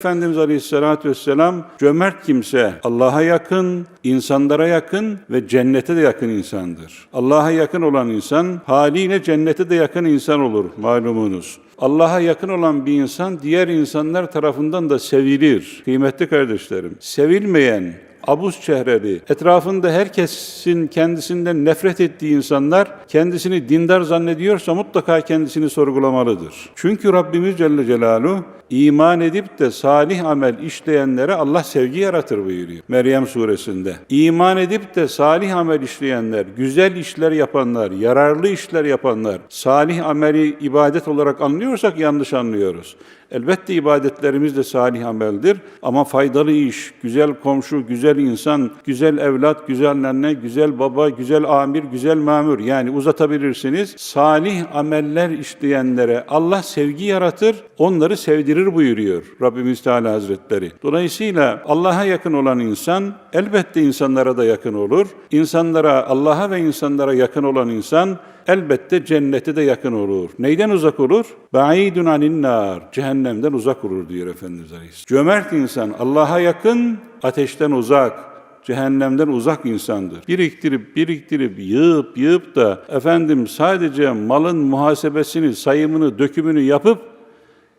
Efendimiz Aleyhisselatü Vesselam cömert kimse Allah'a yakın, insanlara yakın ve cennete de yakın insandır. Allah'a yakın olan insan haliyle cennete de yakın insan olur malumunuz. Allah'a yakın olan bir insan diğer insanlar tarafından da sevilir. Kıymetli kardeşlerim, sevilmeyen, abuz çehreli, etrafında herkesin kendisinden nefret ettiği insanlar kendisini dindar zannediyorsa mutlaka kendisini sorgulamalıdır. Çünkü Rabbimiz Celle Celaluhu iman edip de salih amel işleyenlere Allah sevgi yaratır buyuruyor Meryem suresinde. İman edip de salih amel işleyenler, güzel işler yapanlar, yararlı işler yapanlar, salih ameli ibadet olarak anlıyorsak yanlış anlıyoruz. Elbette ibadetlerimiz de salih ameldir ama faydalı iş, güzel komşu, güzel insan, güzel evlat, güzel anne, güzel baba, güzel amir, güzel mamur yani uzatabilirsiniz. Salih ameller işleyenlere Allah sevgi yaratır, onları sevdirir buyuruyor Rabbimiz Teala Hazretleri. Dolayısıyla Allah'a yakın olan insan elbette insanlara da yakın olur. İnsanlara, Allah'a ve insanlara yakın olan insan elbette cennete de yakın olur. Neyden uzak olur? Ba'idun anin nar. Cehennemden uzak olur diyor Efendimiz Aleyhisselam. Cömert insan Allah'a yakın, ateşten uzak cehennemden uzak insandır. Biriktirip biriktirip yığıp yığıp da efendim sadece malın muhasebesini, sayımını, dökümünü yapıp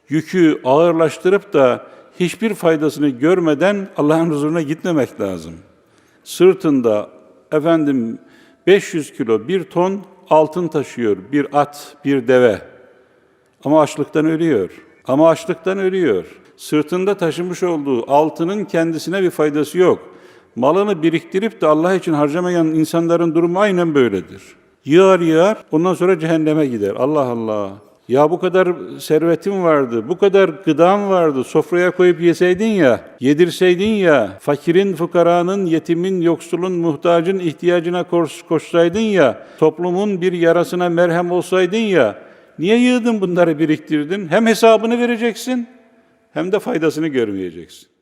yükü ağırlaştırıp da hiçbir faydasını görmeden Allah'ın huzuruna gitmemek lazım. Sırtında efendim 500 kilo, bir ton altın taşıyor bir at, bir deve. Ama açlıktan ölüyor. Ama açlıktan ölüyor. Sırtında taşımış olduğu altının kendisine bir faydası yok. Malını biriktirip de Allah için harcamayan insanların durumu aynen böyledir. Yığar yığar, ondan sonra cehenneme gider. Allah Allah. Ya bu kadar servetin vardı, bu kadar gıdan vardı, sofraya koyup yeseydin ya, yedirseydin ya, fakirin, fukaranın, yetimin, yoksulun, muhtacın ihtiyacına koş, koşsaydın ya, toplumun bir yarasına merhem olsaydın ya, niye yığdın bunları biriktirdin? Hem hesabını vereceksin, hem de faydasını görmeyeceksin.